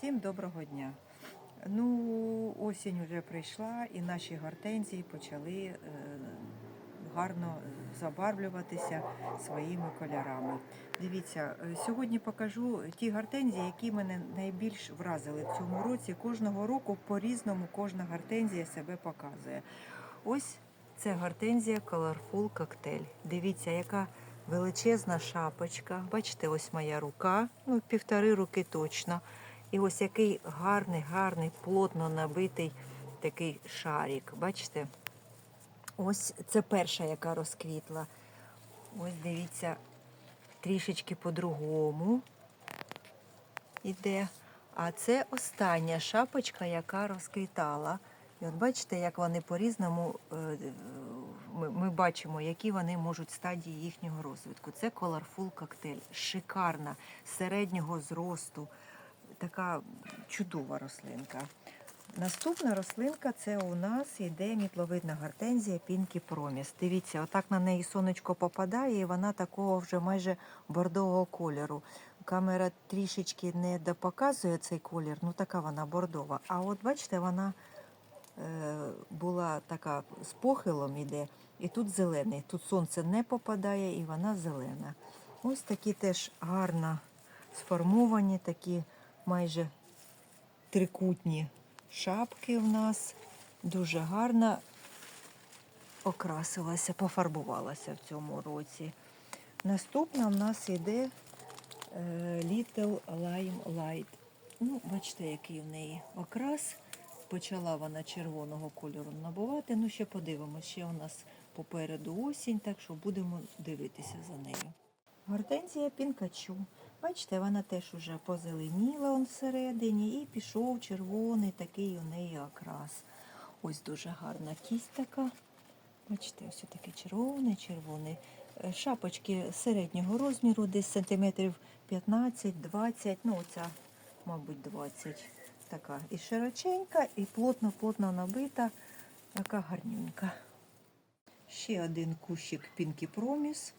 Всім доброго дня. Ну, осінь вже прийшла, і наші гортензії почали е, гарно забарвлюватися своїми кольорами. Дивіться, е, сьогодні покажу ті гортензії, які мене найбільш вразили в цьому році. Кожного року по-різному кожна гортензія себе показує. Ось це гортензія Colorful Cocktail. Дивіться, яка величезна шапочка. Бачите, ось моя рука, ну півтори руки точно. І ось який гарний, гарний, плотно набитий такий шарик. Бачите? Ось це перша, яка розквітла. Ось дивіться, трішечки по-другому іде. А це остання шапочка, яка розквітала. І от бачите, як вони по-різному е, ми, бачимо, які вони можуть стадії їхнього розвитку. Це Colorful коктейль, шикарна, середнього зросту, така чудова рослинка. Наступна рослинка це у нас йде мітловидна гортензія Pinky Promise. Дивіться, отак на неї сонечко попадає, і вона такого вже майже бордового кольору. Камера трішечки не допоказує цей колір, ну така вона бордова. А от бачите, вона е, була така з похилом іде, і тут зелений. Тут сонце не попадає і вона зелена. Ось такі теж гарно сформовані, такі майже трикутні шапки в нас. Дуже гарно окрасилася, пофарбувалася в цьому році. Наступна в нас йде е, Little Lime Light. Ну, бачите, який в неї окрас. Почала вона червоного кольору набувати. Ну, ще подивимося. Ще у нас попереду осінь, так що будемо дивитися за нею. Гортензія Пінкачу. Бачите, вона теж уже позеленіла он всередині і пішов червоний такий у неї окрас. Ось дуже гарна кість така. Бачите, ось такий червоний, червоний. Е, Шапочки середнього розміру, десь сантиметрів 15-20, ну оця, мабуть, 20. Така і широченька, і плотно-плотно набита, така гарнюнька. Ще один кущик Pinky Promise.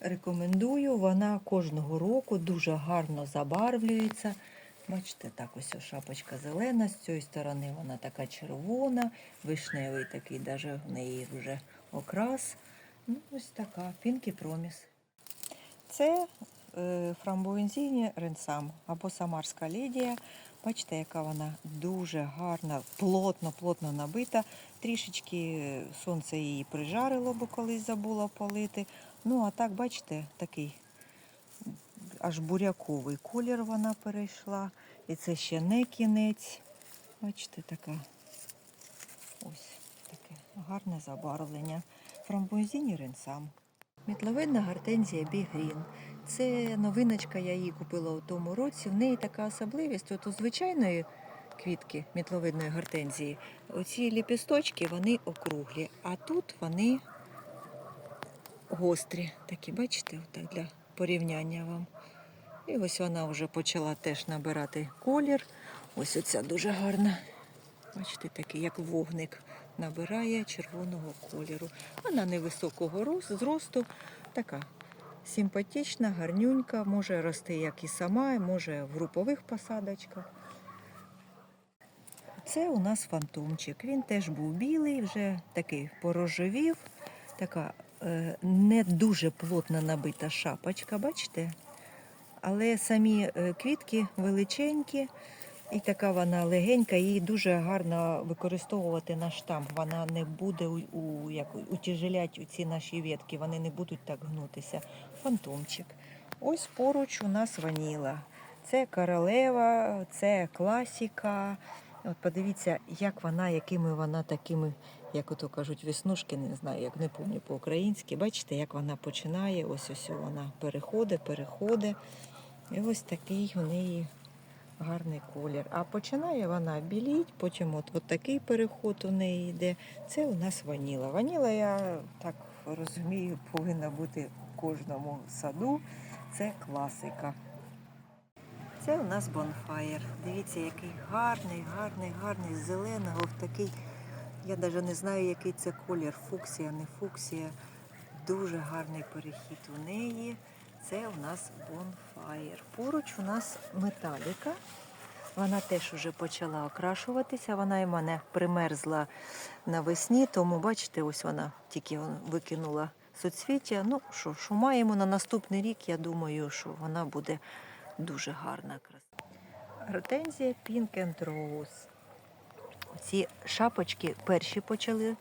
Рекомендую, вона кожного року дуже гарно забарвлюється. Бачите, так ось шапочка зелена, з цієї сторони вона така червона, вишневий такий, даже в неї вже окрас. Ну, ось така Pinky Promise. Це е, фрамбуензіні ренсам або самарська ледія. Бачите, яка вона дуже гарна, плотно, плотно набита. Трішечки сонце її прижарило, бо колись забула полити. Ну, а так, бачите, такий аж буряковий колір вона перейшла. І це ще не кінець. Бачите, така ось таке гарне забарвлення. Фрамбуазіні ренсам. Мітловидна гортензія Бігрін. Це новиночка, я її купила у тому році. В неї така особливість. От у звичайної квітки мітловидної гортензії, оці ліпісточки вони округлі, а тут вони гострі. Такі, бачите, отак для порівняння вам. І ось вона вже почала теж набирати колір. Ось оця дуже гарна. Бачите, такий, як вогник, набирає червоного кольору. Вона невисокого зросту, така симпатична, гарнюнька, може рости як і сама, може в групових посадочках. Це у нас фантомчик. Він теж був білий, вже такий порожевів, така не дуже плотно набита шапочка, бачите? Але самі е, квітки величенькі, і така вона легенька, її дуже гарно використовувати на штамп. Вона не буде у, як, утяжелять ці наші ветки, вони не будуть так гнутися. Фантомчик. Ось поруч у нас ваніла. Це королева, це класіка. От подивіться, як вона, якими вона такими, як ото кажуть, веснушки, не знаю, як не пам'ятаю по-українськи. Бачите, як вона починає, ось ось вона переходить, переходить. І ось такий у неї гарний колір. А починає вона біліть, потім от, от такий переход у неї йде. Це у нас ваніла. Ваніла, я так розумію, повинна бути в кожному саду. Це класика. Це у нас бонфаєр. Дивіться, який гарний, гарний, гарний, зеленого такий. Я навіть не знаю, який це колір. Фуксія, не фуксія. Дуже гарний перехід у неї. Це у нас бонфаєр. Поруч у нас металіка. Вона теж вже почала окрашуватися. Вона і мене примерзла навесні, тому бачите, ось вона тільки викинула соцвіття. Ну що, що маємо на наступний рік, я думаю, що вона буде дуже гарна. Гортензія Pink and Rose. Ці шапочки перші почали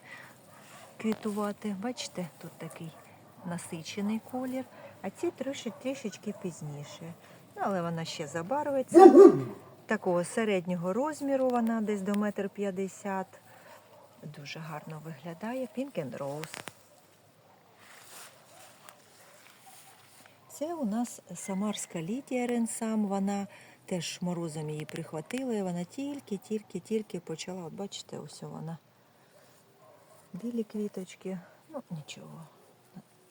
квітувати. Бачите, тут такий насичений колір, а ці трошки трішечки пізніше. Ну, але вона ще забарвиться. Такого середнього розміру вона десь до метр п'ятдесят. Дуже гарно виглядає. Pink and Rose. Це у нас самарська Лідія Ренсам. Вона теж морозом її прихватила, і вона тільки, тільки, тільки почала. От бачите, ось вона. Білі квіточки. Ну, нічого.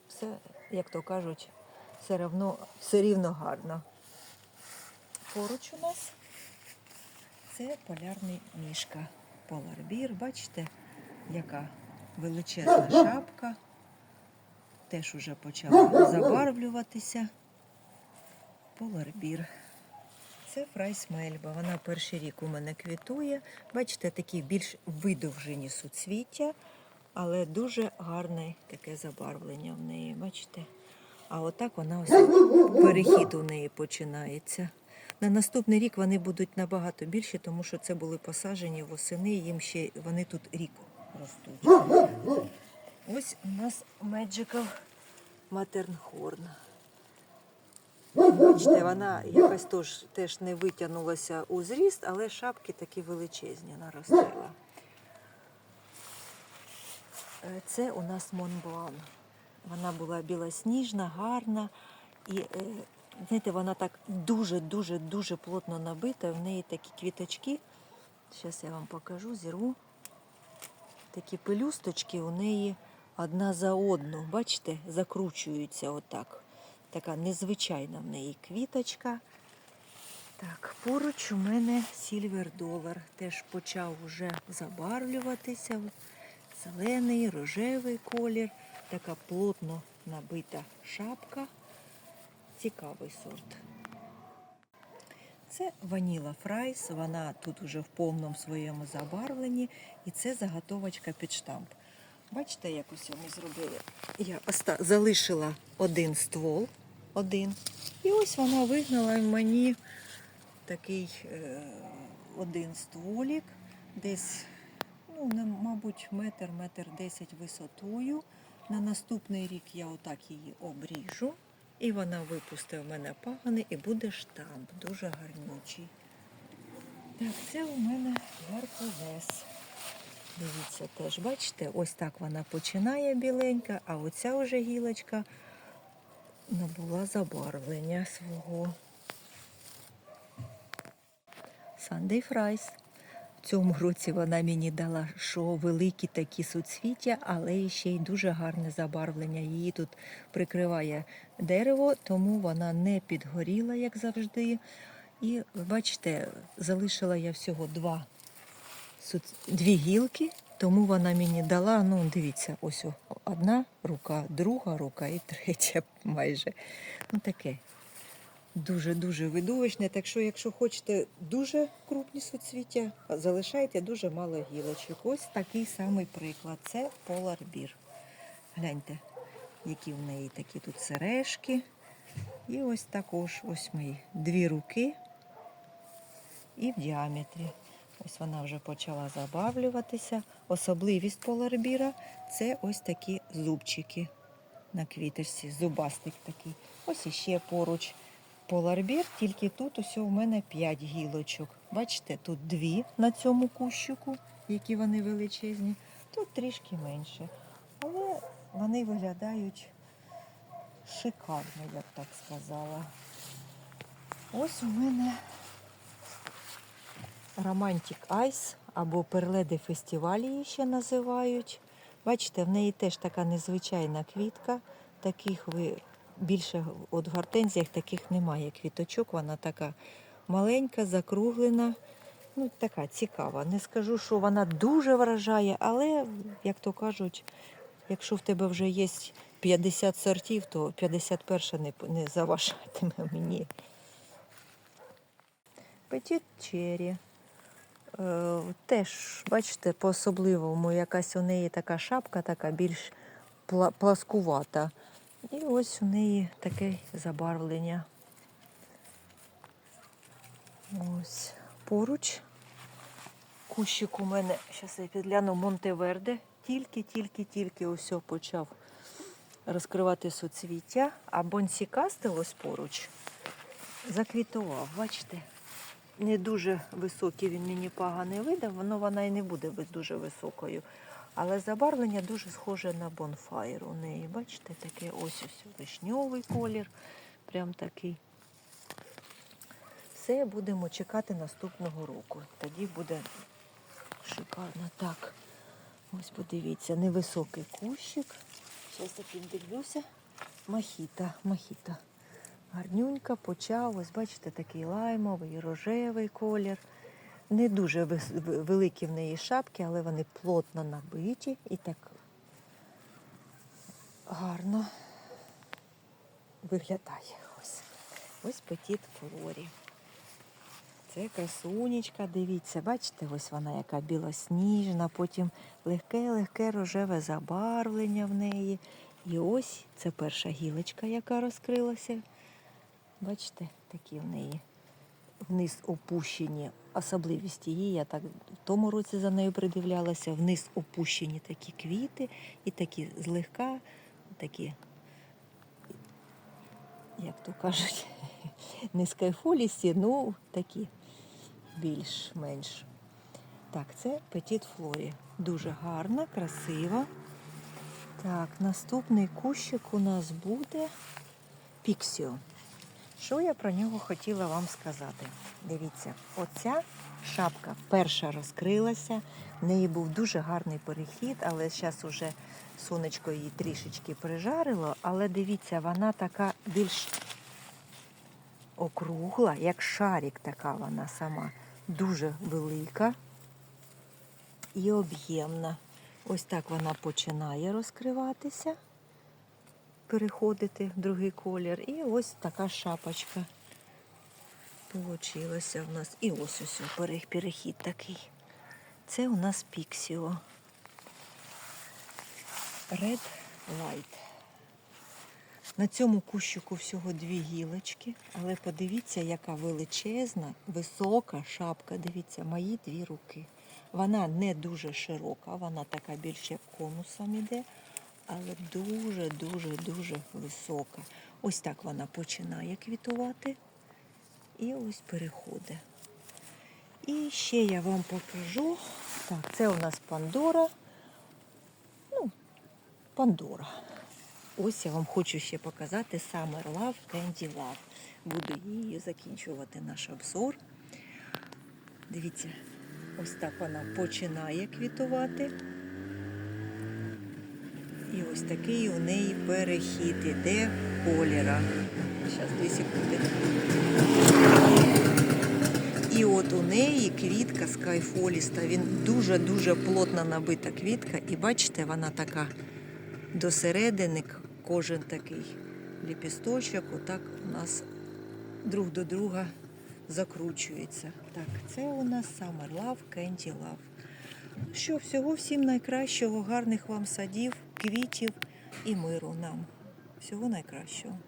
Все, як то кажуть, все равно, все рівно гарно. Поруч у нас це полярний мішка. Поларбір. Бачите, яка величезна шапка. Теж уже почала забарвлюватися. Поларбір. Це фрайс мельба. Вона перший рік у мене квітує. Бачите, такі більш видовжені суцвіття, але дуже гарне таке забарвлення в неї. Бачите? А отак вона ось перехід у неї починається. На наступний рік вони будуть набагато більші, тому що це були посаджені восени, їм ще вони тут рік ростуть. Ось у нас Magical Matterhorn. Бачите, вона якось теж, теж не витягнулася у зріст, але шапки такі величезні наростила. Е, Це у нас Монблан. Вона була білосніжна, гарна. І, е, знаєте, вона так дуже-дуже дуже плотно набита. В неї такі квіточки. Зараз я вам покажу, зірву. Такі пелюсточки у неї одна за одну. Бачите, закручуються отак. Така незвичайна в неї квіточка. Так, поруч у мене Сільвер Долар. Теж почав вже забарвлюватися. Зелений, рожевий колір. Така плотно набита шапка. Цікавий сорт. Це ваніла фрайс, вона тут уже в повному своєму забарвленні, і це заготовочка під штамп. Бачите, як ось ми зробили? Я залишила один ствол, один, і ось вона вигнала мені такий е... один стволік, десь, ну, мабуть, метр, метр десять висотою. На наступний рік я отак її обріжу. І вона випустить в мене пагани і буде штамп. Дуже гарнючий. Так, це у мене Геркулес. Дивіться, теж, бачите, ось так вона починає біленька, а оця вже гілочка набула забарвлення свого. Sunday Fries. В цьому році вона мені дала, що великі такі суцвіття, але ще й дуже гарне забарвлення. Її тут прикриває дерево, тому вона не підгоріла, як завжди. І бачите, залишила я всього два дві гілки, тому вона мені дала. Ну, дивіться, ось одна рука, друга рука і третя майже. Ну таке дуже-дуже видовищне. Так що, якщо хочете дуже крупні суцвіття, залишайте дуже мало гілочок. Ось такий самий приклад. Це поларбір. Гляньте, які в неї такі тут сережки. І ось також ось мої дві руки і в діаметрі. Ось вона вже почала забавлюватися. Особливість поларбіра це ось такі зубчики на квіточці, зубастик такий. Ось іще поруч поларбір, тільки тут ось у мене 5 гілочок. Бачите, тут дві на цьому кущику, які вони величезні, тут трішки менше. Але вони виглядають шикарно, я б так сказала. Ось у мене Романтик Айс або Перледи фестивалі її ще називають. Бачите, в неї теж така незвичайна квітка. Таких ви більше от в гортензіях таких немає квіточок. Вона така маленька, закруглена. Ну, така цікава. Не скажу, що вона дуже вражає, але, як то кажуть, якщо в тебе вже є 50 сортів, то 51 не, не заважатиме мені. Petit Cherry. Е, теж, бачите, по-особливому якась у неї така шапка, така більш пласкувата. І ось у неї таке забарвлення. Ось поруч. Кущик у мене, зараз я підгляну, Монтеверде. Тільки-тільки-тільки ось почав розкривати суцвіття, а Бонсі Кастел ось поруч заквітував, бачите? Не дуже високий він мені поганий видав, воно вона і не буде дуже високою. Але забарвлення дуже схоже на бонфайр у неї. Бачите, таке ось ось вишньовий колір. Прям такий. Все будемо чекати наступного року. Тоді буде шикарно. Так, ось подивіться, невисокий кущик. Зараз я піддивлюся. Махіта, махіта. Гарнюнька почав. Ось бачите, такий лаймовий, рожевий колір. Не дуже великі в неї шапки, але вони плотно набиті і так гарно виглядає. Ось. Ось петіт флорі. Це красунечка, дивіться, бачите, ось вона яка білосніжна, потім легке-легке рожеве забарвлення в неї. І ось це перша гілочка, яка розкрилася. Бачите, такі в неї вниз опущені. Особливість її, я так в тому році за нею придивлялася, вниз опущені такі квіти і такі злегка, такі, як то кажуть, не скайфолісті, ну такі більш-менш. Так, це Petit Флорі. Дуже гарна, красива. Так, наступний кущик у нас буде Піксіо. Що я про нього хотіла вам сказати? Дивіться, оця шапка перша розкрилася. В неї був дуже гарний перехід, але зараз уже сонечко її трішечки прижарило. Але дивіться, вона така більш округла, як шарик така вона сама. Дуже велика і об'ємна. Ось так вона починає розкриватися, переходити в другий колір. І ось така шапочка получилася в нас. І ось ось перехід такий. Це у нас Піксіо. Red Light. На цьому кущику всього дві гілочки, але подивіться, яка величезна, висока шапка. Дивіться, мої дві руки. Вона не дуже широка, вона така більш як конусом іде, але дуже, дуже, дуже висока. Ось так вона починає квітувати і ось переходить. І ще я вам покажу. Так, це у нас Пандора. Ну, Пандора. Ось я вам хочу ще показати Summer Love Candy Love. Буду її закінчувати наш обзор. Дивіться, ось так вона починає квітувати. І ось такий у неї перехід іде кольора. Зараз, дві секунди. І от у неї квітка скайфоліста. Він дуже-дуже плотно набита квітка. І бачите, вона така до середини кожен такий ліпісточок, отак у нас друг до друга закручується. Так, це у нас Summer Love, Candy Love. Що, всього всім найкращого, гарних вам садів, квітів і миру нам. Всього найкращого.